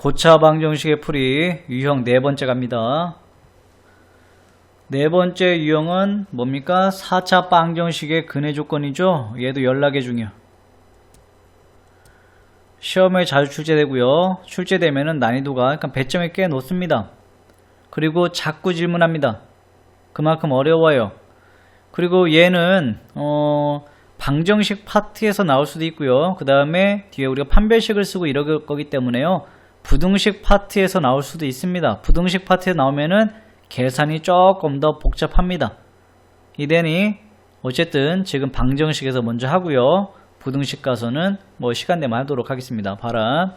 고차 방정식의 풀이 유형 네 번째 갑니다. 네 번째 유형은 뭡니까? 4차 방정식의 근해 조건이죠. 얘도 연락의 중요. 시험에 자주 출제되고요. 출제되면은 난이도가 약간 배점이 꽤 높습니다. 그리고 자꾸 질문합니다. 그만큼 어려워요. 그리고 얘는 어, 방정식 파트에서 나올 수도 있고요. 그 다음에 뒤에 우리가 판별식을 쓰고 이럴 거기 때문에요. 부등식 파트에서 나올 수도 있습니다. 부등식 파트에 나오면은 계산이 조금 더 복잡합니다. 이대니 어쨌든 지금 방정식에서 먼저 하고요. 부등식 가서는 뭐 시간 내만 하도록 하겠습니다. 봐라.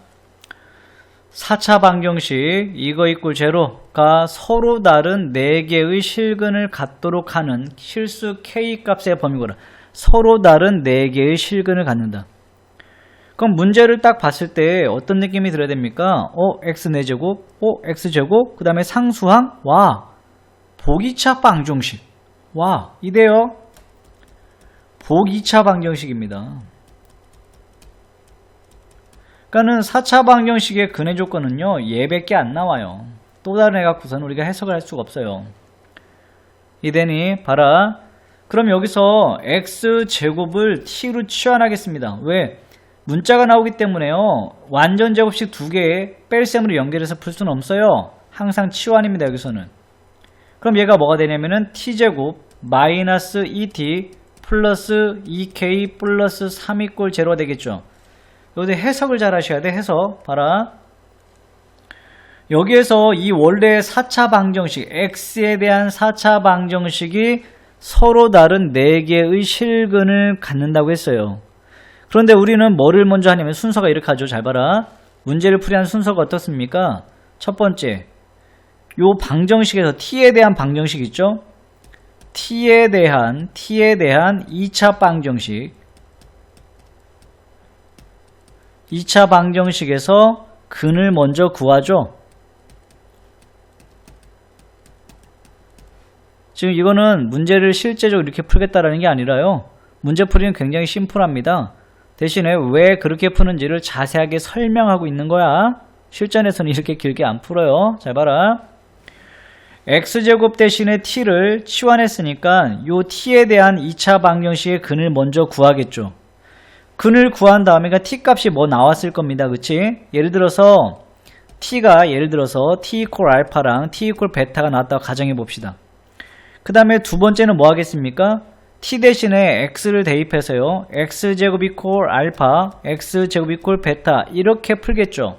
4차 방정식 이거 이꼴 제로가 서로 다른 4개의 실근을 갖도록 하는 실수 k 값의 범위거라. 서로 다른 4개의 실근을 갖는다. 그럼 문제를 딱 봤을 때 어떤 느낌이 들어야 됩니까? 어, x 4제곱, 어, x제곱, 그 다음에 상수항, 와, 보기차 방정식. 와, 이래요. 보기차 방정식입니다. 그러니까는 4차 방정식의 근해 조건은요, 얘밖에 안 나와요. 또 다른 애 갖고서는 우리가 해석을 할 수가 없어요. 이대니, 봐라. 그럼 여기서 x제곱을 t로 치환하겠습니다. 왜? 문자가 나오기 때문에요. 완전 제곱식 두 개의 뺄셈으로 연결해서 풀 수는 없어요. 항상 치환입니다. 여기서는. 그럼 얘가 뭐가 되냐면은 t제곱 마이너스 2t 플러스 2k 플러스 3 이 꼴 제로가 되겠죠. 여기 해석을 잘 하셔야 돼. 해석. 봐라. 여기에서 이 원래 4차 방정식 x에 대한 4차 방정식이 서로 다른 4개의 실근을 갖는다고 했어요. 그런데 우리는 뭐를 먼저 하냐면 순서가 이렇게 하죠. 잘 봐라. 문제를 풀이한 순서가 어떻습니까? 첫 번째, 요 방정식에서 t에 대한 방정식 있죠? t에 대한 t에 대한 2차 방정식 2차 방정식에서 근을 먼저 구하죠. 지금 이거는 문제를 실제적으로 이렇게 풀겠다라는 게 아니라요. 문제 풀이는 굉장히 심플합니다. 대신에 왜 그렇게 푸는지를 자세하게 설명하고 있는 거야. 실전에서는 이렇게 길게 안 풀어요. 잘 봐라. x제곱 대신에 t를 치환했으니까 요 t에 대한 2차 방정식의 근을 먼저 구하겠죠. 근을 구한 다음에 t 값이 뭐 나왔을 겁니다. 그치? 예를 들어서 t가 예를 들어서 t 이퀄 알파랑 t 이퀄 베타가 나왔다고 가정해 봅시다. 그 다음에 두 번째는 뭐 하겠습니까? T 대신에 x를 대입해서요. x제곱 이퀄 알파, x제곱 이퀄 베타 이렇게 풀겠죠.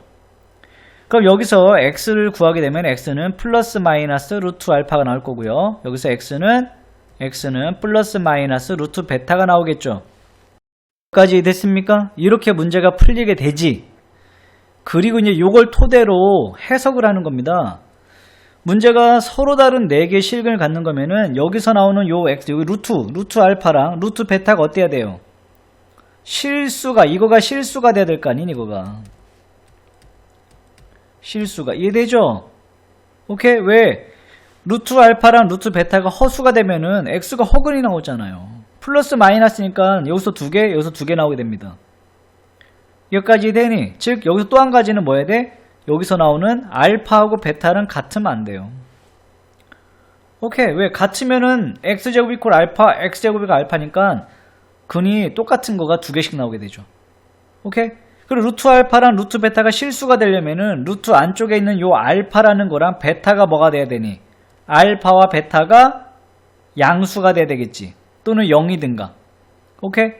그럼 여기서 x를 구하게 되면 x는 플러스 마이너스 루트 알파가 나올 거고요. 여기서 x는 x는 플러스 마이너스 루트 베타가 나오겠죠. 까지 됐습니까? 이렇게 문제가 풀리게 되지. 그리고 이제 요걸 토대로 해석을 하는 겁니다. 문제가 서로 다른 4개의 실근을 갖는 거면은 여기서 나오는 요 x, 여기 루트, 루트 알파랑 루트 베타가 어때야 돼요? 실수가, 이거가 실수가 돼야 될 거 아닌 이거가. 실수가. 이해되죠? 오케이? 왜? 루트 알파랑 루트 베타가 허수가 되면은 x가 허근이 나오잖아요. 플러스 마이너스니까 여기서 두 개, 여기서 두 개 나오게 됩니다. 여기까지 되니? 즉, 여기서 또 한 가지는 뭐 해야 돼? 여기서 나오는 알파하고 베타는 같으면 안 돼요. 오케이. 왜? 같으면은 x제곱 이퀄 알파, x제곱이 알파니까 근이 똑같은 거가 두 개씩 나오게 되죠. 오케이? 그리고 루트 알파랑 루트 베타가 실수가 되려면은 루트 안쪽에 있는 요 알파라는 거랑 베타가 뭐가 돼야 되니? 알파와 베타가 양수가 돼야 되겠지. 또는 0이든가. 오케이?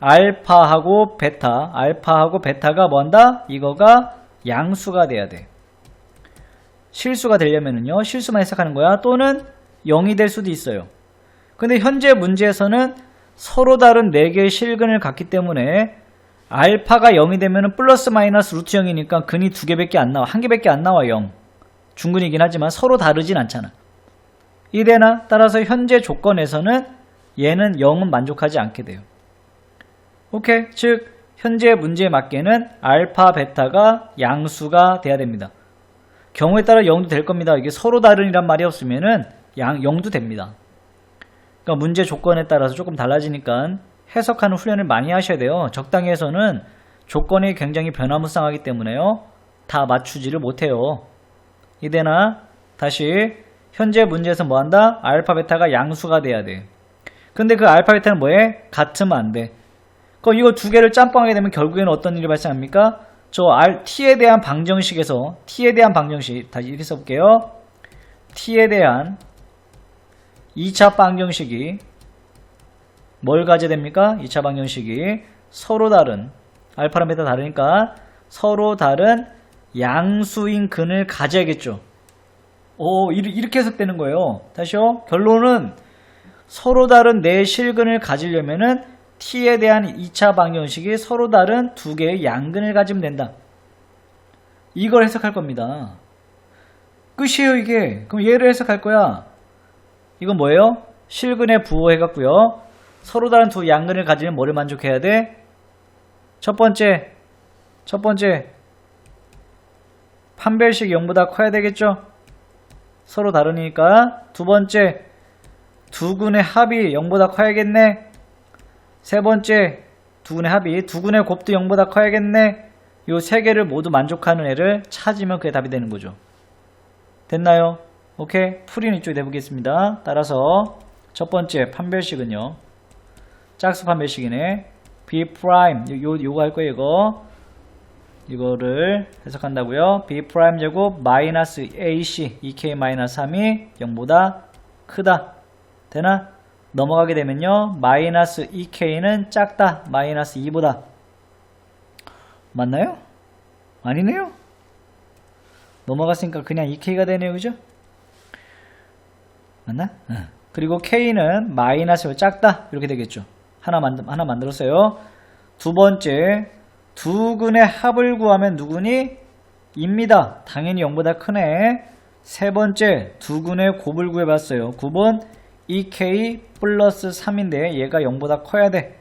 알파하고 베타, 알파하고 베타가 뭐한다? 이거가 양수가 돼야 돼. 실수가 되려면은요, 실수만 해석하는 거야. 또는 0이 될 수도 있어요. 근데 현재 문제에서는 서로 다른 4개의 실근을 갖기 때문에 알파가 0이 되면 플러스 마이너스 루트 0이니까 근이 두 개밖에 안 나와. 한 개밖에 안 나와 0. 중근이긴 하지만 서로 다르진 않잖아. 이래나 따라서 현재 조건에서는 얘는 0은 만족하지 않게 돼요. 오케이. 즉 현재 문제에 맞게는 알파 베타가 양수가 돼야 됩니다. 경우에 따라 0도 될 겁니다. 이게 서로 다른이란 말이 없으면은 양 0도 됩니다. 그러니까 문제 조건에 따라서 조금 달라지니까 해석하는 훈련을 많이 하셔야 돼요. 적당히 해서는 조건이 굉장히 변화무쌍하기 때문에요. 다 맞추지를 못해요. 이대나 다시 현재 문제에서 뭐한다? 알파 베타가 양수가 돼야 돼. 근데 그 알파 베타는 뭐해? 같으면 안 돼. 그럼 이거 두 개를 짬뽕하게 되면 결국에는 어떤 일이 발생합니까? 저 R, t에 대한 방정식에서 t에 대한 방정식 다시 이렇게 써볼게요. t에 대한 2차 방정식이 뭘 가져야 됩니까? 2차 방정식이 서로 다른 알파랑 베타 다르니까 서로 다른 양수인 근을 가져야겠죠. 오 이렇게 해석되는 거예요. 다시요. 결론은 서로 다른 네 실근을 가지려면은 t에 대한 2차 방정식이 서로 다른 두 개의 양근을 가지면 된다. 이걸 해석할 겁니다. 끝이에요 이게. 그럼 얘를 해석할 거야. 이건 뭐예요? 실근에 부호해갖고요. 서로 다른 두 양근을 가지면 뭐를 만족해야 돼? 첫 번째, 첫 번째, 판별식 0보다 커야 되겠죠? 서로 다르니까. 두 번째, 두 군의 합이 0보다 커야겠네. 세 번째, 두 군의 합이 두 군의 곱도 0보다 커야겠네. 요 세 개를 모두 만족하는 애를 찾으면 그게 답이 되는 거죠. 됐나요? 오케이. 풀이는 이쪽에 내보겠습니다. 따라서 첫 번째 판별식은요. 짝수 판별식이네. B 프라임 요 요거 할 거예요, 이거. 이거를 해석한다고요. B 프라임 제곱 마이너스 AC 2K 마이너스 3이 0보다 크다. 되나? 넘어가게 되면요. 마이너스 2K는 작다. 마이너스 2보다. 맞나요? 아니네요? 넘어갔으니까 그냥 2K가 되네요. 그죠? 맞나? 응. 그리고 K는 마이너스 작다. 이렇게 되겠죠. 하나 만들, 하나 만들었어요. 두 번째, 두 근의 합을 구하면 누구니? 입니다. 당연히 0보다 크네. 세 번째, 두 근의 곱을 구해봤어요. 9번 2K 플러스 3인데 얘가 0보다 커야 돼.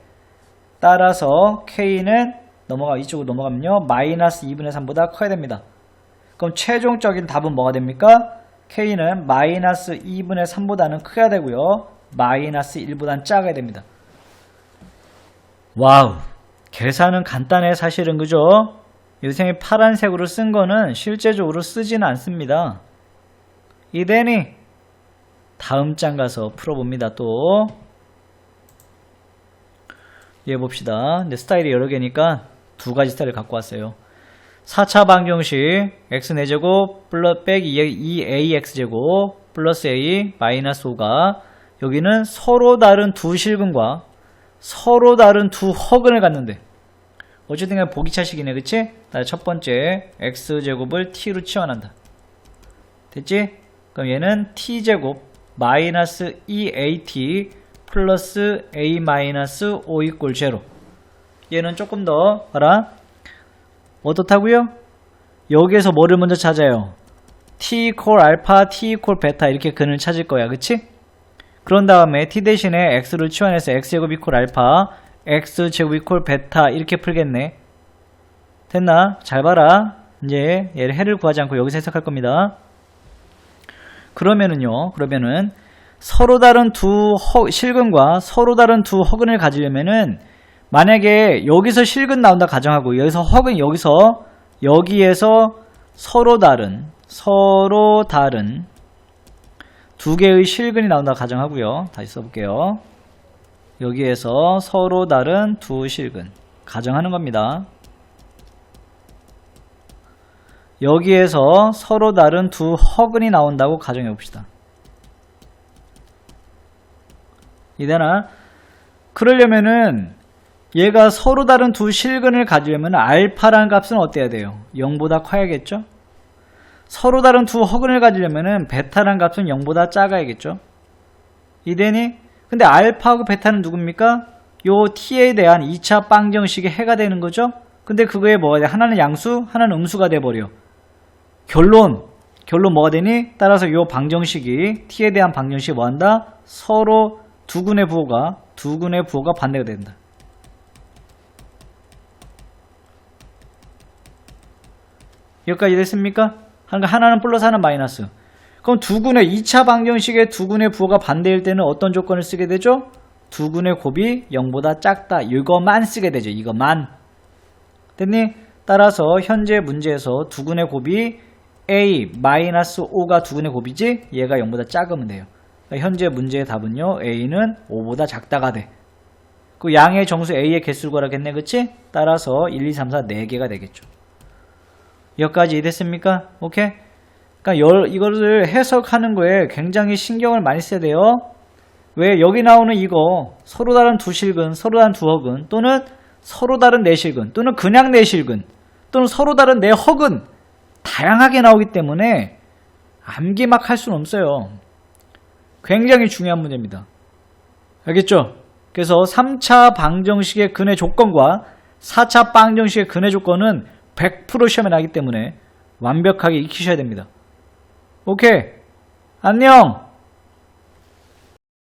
따라서 K는 넘어가 이쪽으로 넘어가면요. 마이너스 2분의 3보다 커야 됩니다. 그럼 최종적인 답은 뭐가 됩니까? K는 마이너스 2분의 3보다는 커야 되고요. 마이너스 1보다는 작아야 됩니다. 와우. 계산은 간단해 사실은 그죠? 요새 파란색으로 쓴 거는 실제적으로 쓰지는 않습니다. 이대니 다음 장 가서 풀어봅니다 또. 얘 봅시다. 근데 스타일이 여러 개니까 두 가지 스타일을 갖고 왔어요. 4차 방정식 x 4제곱 플러스 빼기 2ax제곱 플러스 a 마이너스 5가 여기는 서로 다른 두 실근과 서로 다른 두 허근을 갖는데 어쨌든 간에 보기 차식이네 그치? 첫 번째 x제곱을 t로 치환한다 됐지? 그럼 얘는 t제곱 마이너스 2at 플러스 a 마이너스 5 이꼴 제로 얘는 조금 더 봐라 어떻다고요? 여기에서 뭐를 먼저 찾아요? t 이콜 알파, t 이콜 베타 이렇게 근을 찾을 거야 그치? 그런 다음에 t 대신에 x를 치환해서 x제곱 이콜 알파 x제곱 이콜 베타 이렇게 풀겠네 됐나? 잘 봐라 이제 얘를 해를 구하지 않고 여기서 해석할 겁니다 그러면은요 그러면은 서로 다른 두 허, 실근과 서로 다른 두 허근을 가지려면은 만약에 여기서 실근 나온다 가정하고 여기서 허근 여기서 여기에서 서로 다른 서로 다른 두 개의 실근이 나온다 가정하고요. 다시 써볼게요. 여기에서 서로 다른 두 실근 가정하는 겁니다. 여기에서 서로 다른 두 허근이 나온다고 가정해 봅시다. 이되나? 그러려면은 얘가 서로 다른 두 실근을 가지려면 알파라는 값은 어때야 돼요? 0보다 커야겠죠? 서로 다른 두 허근을 가지려면 베타라는 값은 0보다 작아야겠죠? 이되니? 근데 알파하고 베타는 누굽니까? 요 t에 대한 2차 방정식의 해가 되는 거죠? 근데 그거에 뭐가 돼? 하나는 양수, 하나는 음수가 돼버려. 결론, 결론 뭐가 되니? 따라서 요 방정식이 t에 대한 방정식이 뭐한다? 서로 두 군의 부호가 두 군의 부호가 반대가 된다. 여기까지 됐습니까? 그러니까 하나는 플러스 하나는 마이너스. 그럼 두 군의 2차 방정식의 두 군의 부호가 반대일 때는 어떤 조건을 쓰게 되죠? 두 군의 곱이 0보다 작다. 이것만 쓰게 되죠. 이것만. 됐니? 따라서 현재 문제에서 두근의 곱이 a 마이너스 5가 두근의 곱이지 얘가 0보다 작으면 돼요. 그러니까 현재 문제의 답은요. a는 5보다 작다가 돼. 그 양의 정수 a의 개수를 구하라겠네. 그치? 따라서 1, 2, 3, 4 4개가 되겠죠. 여기까지 이해됐습니까? 오케이? 그러니까 열, 이거를 해석하는 거에 굉장히 신경을 많이 써야 돼요. 왜 여기 나오는 이거 서로 다른 두 실근, 서로 다른 두 허근 또는 서로 다른 네 실근 또는 그냥 네 실근 또는 서로 다른 네 허근 다양하게 나오기 때문에 암기 막 할 수는 없어요. 굉장히 중요한 문제입니다. 알겠죠? 그래서 3차 방정식의 근의 조건과 4차 방정식의 근의 조건은 100% 시험에 나기 때문에 완벽하게 익히셔야 됩니다. 오케이. 안녕.